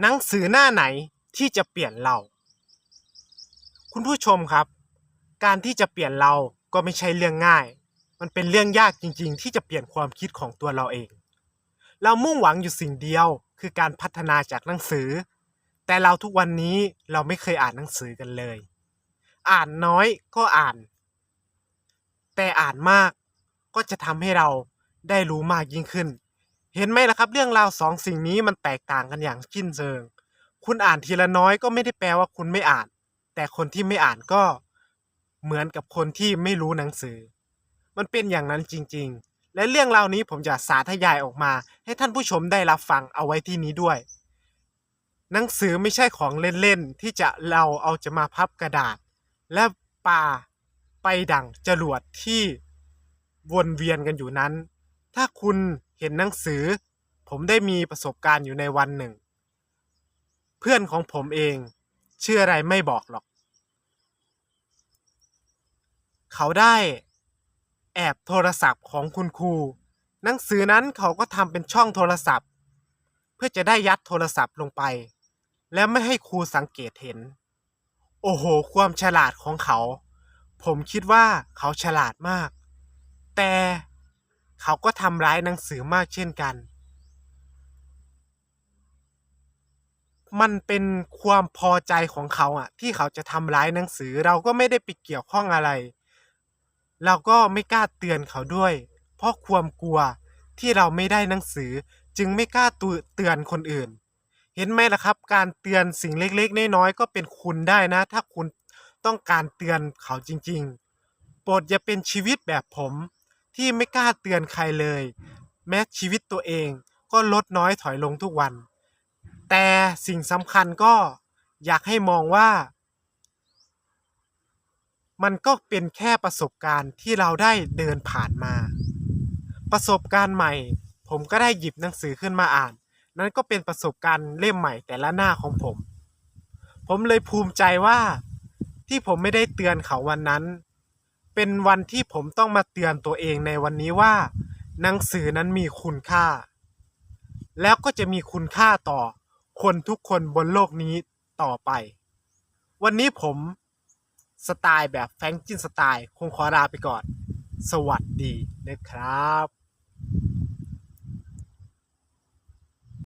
หนังสือหน้าไหนที่จะเปลี่ยนเรา คุณผู้ชมครับ การที่จะเปลี่ยนเราก็ไม่ใช่เรื่องง่าย มันเป็นเรื่องยากจริง ๆ ที่จะเปลี่ยนความคิดของตัวเราเอง เรามุ่งหวังอยู่สิ่งเดียวคือการพัฒนาจากหนังสือ แต่เราทุกวันนี้เราไม่เคยอ่านหนังสือกันเลย อ่านน้อยก็อ่าน แต่อ่านมากก็จะทำให้เราได้รู้มากยิ่งขึ้น เห็นไหมล่ะครับ เรื่องราวสองสิ่งนี้มันแตกต่างกันอย่างสิ้นเชิง คุณอ่านทีละน้อยก็ไม่ได้แปลว่าคุณไม่อ่าน แต่คนที่ไม่อ่านก็เหมือนกับคนที่ไม่รู้หนังสือ มันเป็นอย่างนั้นจริง ๆ และเรื่องราวนี้ผมจะสาธยายออกมา ให้ท่านผู้ชมได้รับฟังเอาไว้ที่นี้ด้วย หนังสือไม่ใช่ของเล่นๆที่จะเราเอาจะมาพับกระดาษ และปาไปดั่งจรวดที่วนเวียนกันอยู่นั้น ถ้าคุณ เห็นหนังสือ ผมได้มีประสบการณ์อยู่ในวันหนึ่ง เพื่อนของผมเองชื่ออะไรไม่บอกหรอก เขาได้แอบโทรศัพท์ของคุณครู หนังสือนั้นเขาก็ทำเป็นช่องโทรศัพท์ เพื่อจะได้ยัดโทรศัพท์ลงไป และไม่ให้ครูสังเกตเห็น โอ้โห ความฉลาดของเขา ผมคิดว่าเขาฉลาดมาก แต่ เขาก็ทำร้ายหนังสือมากเช่นกัน มันเป็นความพอใจของเขาอะที่เขาจะทำร้ายหนังสือเราก็ไม่ได้ไปเกี่ยวข้องอะไร เราก็ไม่กล้าเตือนเขาด้วย เพราะความกลัวที่เราไม่ได้หนังสือจึงไม่กล้าตเตือนคนอื่น เห็นไหมล่ะครับ การเตือนสิ่งเล็กๆน้อยๆก็เป็นคุณได้นะ ถ้าคุณต้องการเตือนเขาจริงๆ โปรดอย่าเป็นชีวิตแบบผม ที่ไม่กล้าเตือนใครเลย แม้ชีวิตตัวเองก็ลดน้อยถอยลงทุกวัน แต่สิ่งสำคัญก็อยากให้มองว่า มันก็เป็นแค่ประสบการณ์ที่เราได้เดินผ่านมา ประสบการณ์ใหม่ ผมก็ได้หยิบหนังสือขึ้นมาอ่าน นั่นก็เป็นประสบการณ์เล่มใหม่แต่ละหน้าของผม ผมเลยภูมิใจว่าที่ผมไม่ได้เตือนเขาวันนั้น เป็นวันที่ผมต้องมาเตือนตัวเองในวันนี้ว่า หนังสือนั้นมีคุณค่า แล้วก็จะมีคุณค่าต่อคนทุกคนบนโลกนี้ต่อไป วันนี้ผมสไตล์แบบแฟรงจินสไตล์ คงขอลาไปก่อน สวัสดีนะครับ